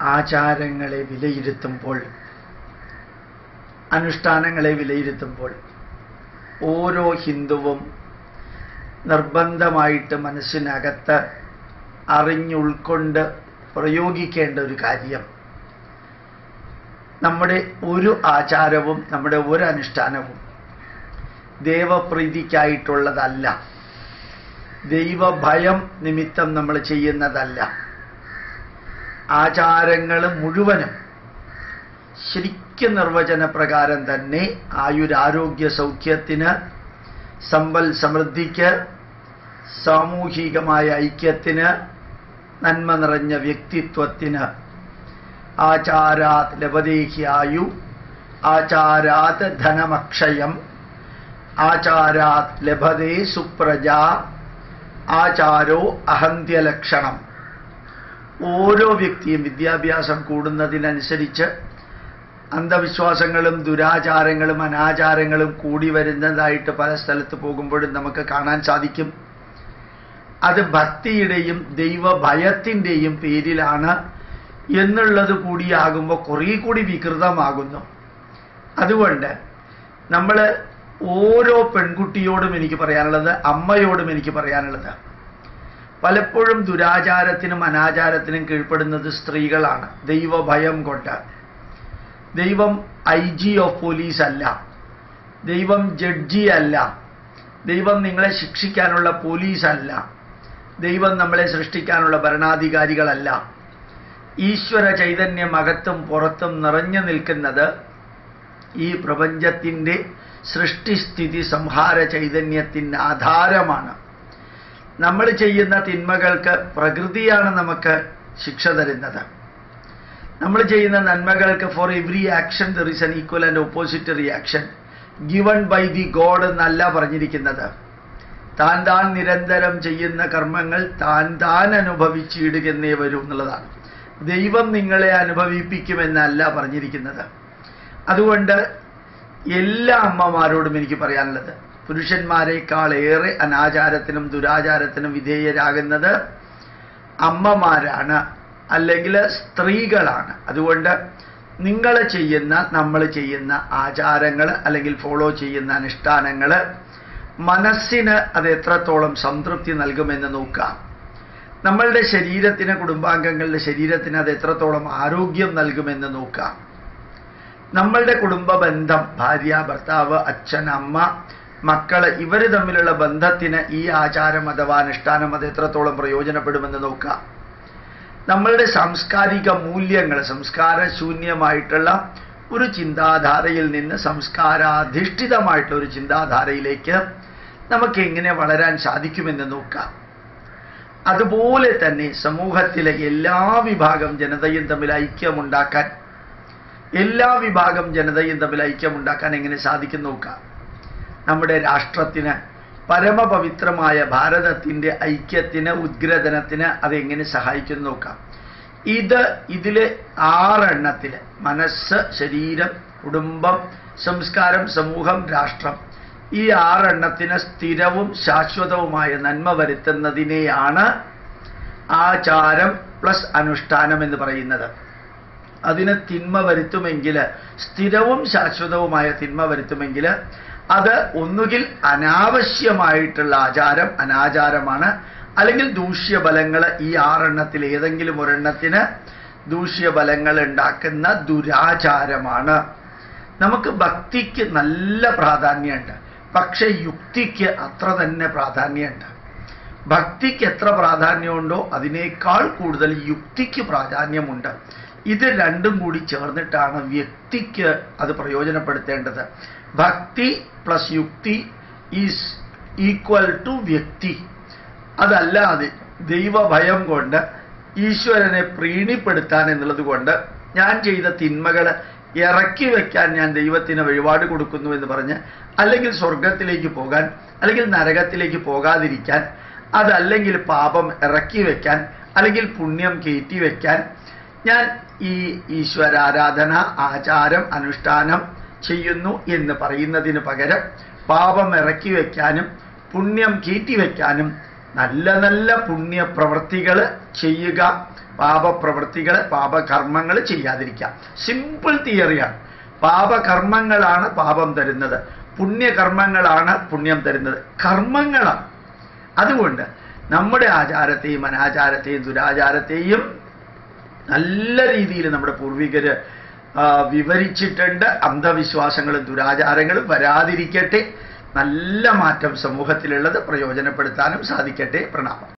ആചാരങ്ങളെ വിലയിരുത്തുമ്പോൾ അനുഷ്ഠാനങ്ങളെ വിലയിരുത്തുമ്പോൾ ഓരോ ഹിന്ദുവും നിർബന്ധമായിട്ട് മനസ്സിനകത്ത് അറിഞ്ഞുൾക്കൊണ്ട് പ്രയോഗിക്കേണ്ട ഒരു കാര്യം. നമ്മുടെ ഒരു ആചാരവും നമ്മുടെ ഒരു അനുഷ്ഠാനവും ദേവപ്രീതിക്കായിട്ടുള്ളതല്ല. ദൈവഭയം നിമിത്തം നമ്മൾ ചെയ്യുന്നതല്ല. ആചാരങ്ങൾ മുഴുവനും ശരിക്കും നിർവചനപ്രകാരം തന്നെ ആയുരാരോഗ്യ സൗഖ്യത്തിന് സമ്പൽ സമൃദ്ധിക്ക് സാമൂഹികമായ ഐക്യത്തിന് നന്മ നിറഞ്ഞ വ്യക്തിത്വത്തിന് ആചാരാത് ലവദേഹിയായു ആചാരാത് ധനമക്ഷയം ആചാരാത് ലഭതേ സുപ്രജ ആചാരോ അഹന്ത്യലക്ഷണം ഓരോ വ്യക്തിയും വിദ്യാഭ്യാസം കൂടുന്നതിനനുസരിച്ച് അന്ധവിശ്വാസങ്ങളും ദുരാചാരങ്ങളും അനാചാരങ്ങളും കൂടി വരുന്നതായിട്ട് പല സ്ഥലത്ത് പോകുമ്പോഴും നമുക്ക് കാണാൻ സാധിക്കും. അത് ഭക്തിയുടെയും ദൈവഭയത്തിന്റെയും പേരിലാണ് എന്നുള്ളത് കൂടിയാകുമ്പോൾ കുറേ കൂടി വികൃതമാകുന്നു. അതുകൊണ്ട് നമ്മൾ ഓരോ പെൺകുട്ടിയോടും എനിക്ക് പറയാനുള്ളത് അമ്മയോടും എനിക്ക് പറയാനുള്ളത് പലപ്പോഴും ദുരാചാരത്തിനും അനാചാരത്തിനും കീഴ്പ്പെടുന്നത് സ്ത്രീകളാണ്. ദൈവഭയം കൊണ്ട്. ദൈവം ഐ ജി ഓഫ് പോലീസ് അല്ല. ദൈവം ജഡ്ജി അല്ല. ദൈവം നിങ്ങളെ ശിക്ഷിക്കാനുള്ള പോലീസ് അല്ല. ദൈവം നമ്മളെ സൃഷ്ടിക്കാനുള്ള ഭരണാധികാരികളല്ല. ഈശ്വര ചൈതന്യം അകത്തും പുറത്തും നിറഞ്ഞു നിൽക്കുന്നത് ഈ പ്രപഞ്ചത്തിന്റെ സൃഷ്ടിസ്ഥിതി സംഹാര ചൈതന്യത്തിന്റെ ആധാരമാണ്. നമ്മൾ ചെയ്യുന്ന തിന്മകൾക്ക് പ്രകൃതിയാണ് നമുക്ക് ശിക്ഷ തരുന്നത്. നമ്മൾ ചെയ്യുന്ന നന്മകൾക്ക് for every action there is an equal and opposite reaction given by the god എന്നല്ല പറഞ്ഞിരിക്കുന്നത്. താൻ താൻ നിരന്തരം ചെയ്യുന്ന കർമ്മങ്ങൾ താൻ താൻ അനുഭവിച്ചിടുകെന്നേ വരൂ എന്നുള്ളതാണ്. ദൈവം നിങ്ങളെ അനുഭവിപ്പിക്കുമെന്നല്ല പറഞ്ഞിരിക്കുന്നത്. അതുകൊണ്ട് എല്ലാ അമ്മമാരോടും എനിക്ക് പറയാനുള്ളത് പുരുഷന്മാരെക്കാൾ ഏറെ അനാചാരത്തിനും ദുരാചാരത്തിനും വിധേയരാകുന്നത് അമ്മമാരാണ് അല്ലെങ്കിൽ സ്ത്രീകളാണ്. അതുകൊണ്ട് നിങ്ങൾ ചെയ്യുന്ന നമ്മൾ ചെയ്യുന്ന ആചാരങ്ങൾ അല്ലെങ്കിൽ ഫോളോ ചെയ്യുന്ന അനുഷ്ഠാനങ്ങൾ മനസ്സിന് അത് എത്രത്തോളം സംതൃപ്തി നൽകുമെന്ന് നോക്കാം നമ്മളുടെ ശരീരത്തിന് കുടുംബാംഗങ്ങളുടെ ശരീരത്തിന് അത് എത്രത്തോളം ആരോഗ്യം നൽകുമെന്ന് നോക്കാം നമ്മളുടെ കുടുംബ ബന്ധം ഭാര്യ ഭർത്താവ് അച്ഛൻ അമ്മ മക്കൾ ഇവർ തമ്മിലുള്ള ബന്ധത്തിന് ഈ ആചാരം അഥവാ അനുഷ്ഠാനം അത് എത്രത്തോളം പ്രയോജനപ്പെടുമെന്ന് നോക്കുക. നമ്മളുടെ സാംസ്കാരിക മൂല്യങ്ങൾ സംസ്കാരശൂന്യമായിട്ടുള്ള ഒരു ചിന്താധാരയിൽ നിന്ന് സംസ്കാരാധിഷ്ഠിതമായിട്ടുള്ള ഒരു ചിന്താധാരയിലേക്ക് നമുക്ക് എങ്ങനെ വളരാൻ സാധിക്കുമെന്ന് നോക്കാം അതുപോലെ തന്നെ സമൂഹത്തിലെ എല്ലാ വിഭാഗം ജനതയും തമ്മിൽ ഐക്യമുണ്ടാക്കാൻ എല്ലാ വിഭാഗം ജനതയും തമ്മിൽ ഐക്യമുണ്ടാക്കാൻ എങ്ങനെ സാധിക്കും നോക്കാം നമ്മുടെ രാഷ്ട്രത്തിന് പരമപവിത്രമായ ഭാരതത്തിന്റെ ഐക്യത്തിന് ഉദ്ഗ്രഥനത്തിന് അതെങ്ങനെ സഹായിക്കും നോക്കാം. ഇത് ഇതിൽ ആറെണ്ണത്തിൽ മനസ്സ് ശരീരം കുടുംബം സംസ്കാരം സമൂഹം രാഷ്ട്രം. ഈ ആറെണ്ണത്തിന് സ്ഥിരവും ശാശ്വതവുമായ നന്മ വരുത്തുന്നതിനെയാണ് ആചാരം പ്ലസ് അനുഷ്ഠാനം എന്ന് പറയുന്നത്. അതിന് തിന്മ വരുത്തുമെങ്കിൽ സ്ഥിരവും ശാശ്വതവുമായ തിന്മ വരുത്തുമെങ്കിൽ അത് ഒന്നുകിൽ അനാവശ്യമായിട്ടുള്ള ആചാരം അനാചാരമാണ്. അല്ലെങ്കിൽ ദൂഷ്യബലങ്ങൾ ഈ ആറെണ്ണത്തിൽ ഏതെങ്കിലും ഒരെണ്ണത്തിന് ദൂഷ്യബലങ്ങൾ ഉണ്ടാക്കുന്ന ദുരാചാരമാണ്. നമുക്ക് ഭക്തിക്ക് നല്ല പ്രാധാന്യമുണ്ട്. പക്ഷെ യുക്തിക്ക് അത്ര തന്നെ പ്രാധാന്യമുണ്ട്. ഭക്തിക്ക് എത്ര പ്രാധാന്യമുണ്ടോ അതിനേക്കാൾ കൂടുതൽ യുക്തിക്ക് പ്രാധാന്യമുണ്ട്. ഇത് രണ്ടും കൂടി ചേർന്നിട്ടാണ് വ്യക്തിക്ക് അത് പ്രയോജനപ്പെടുത്തേണ്ടത്. ഭക്തി പ്ലസ് യുക്തി ഈസ് ഈക്വൽ ടു വ്യക്തി. അതല്ലാതെ ദൈവഭയം കൊണ്ട് ഈശ്വരനെ പ്രീണിപ്പെടുത്താൻ എന്നുള്ളത് കൊണ്ട് ഞാൻ ചെയ്ത തിന്മകൾ ഇറക്കി വെക്കാൻ ഞാൻ ദൈവത്തിന് വഴിപാട് കൊടുക്കുന്നു എന്ന് പറഞ്ഞ് അല്ലെങ്കിൽ സ്വർഗത്തിലേക്ക് പോകാൻ അല്ലെങ്കിൽ നരകത്തിലേക്ക് പോകാതിരിക്കാൻ അതല്ലെങ്കിൽ പാപം ഇറക്കി വെക്കാൻ അല്ലെങ്കിൽ പുണ്യം കയറ്റി വെക്കാൻ ഞാൻ ഈ ഈശ്വരാരാധന ആചാരം അനുഷ്ഠാനം ചെയ്യുന്നു എന്ന് പറയുന്നതിന് പകരം പാപം ഇറക്കി വയ്ക്കാനും പുണ്യം കയറ്റി വെക്കാനും നല്ല നല്ല പുണ്യപ്രവൃത്തികൾ ചെയ്യുക പാപപ്രവൃത്തികൾ പാപകർമ്മങ്ങൾ ചെയ്യാതിരിക്കുക. സിമ്പിൾ തിയറിയാണ് പാപകർമ്മങ്ങളാണ് പാപം തരുന്നത്. പുണ്യകർമ്മങ്ങളാണ് പുണ്യം തരുന്നത്. കർമ്മങ്ങളാണ്. അതുകൊണ്ട് നമ്മുടെ ആചാരത്തെയും അനാചാരത്തെയും ദുരാചാരത്തെയും നല്ല രീതിയിൽ നമ്മുടെ പൂർവികര് വിവരിച്ചിട്ടുണ്ട്. അന്ധവിശ്വാസങ്ങളും ദുരാചാരങ്ങളും വരാതിരിക്കട്ടെ. നല്ല മാറ്റം സമൂഹത്തിലുള്ളത് പ്രയോജനപ്പെടുത്താനും സാധിക്കട്ടെ. പ്രണാമം.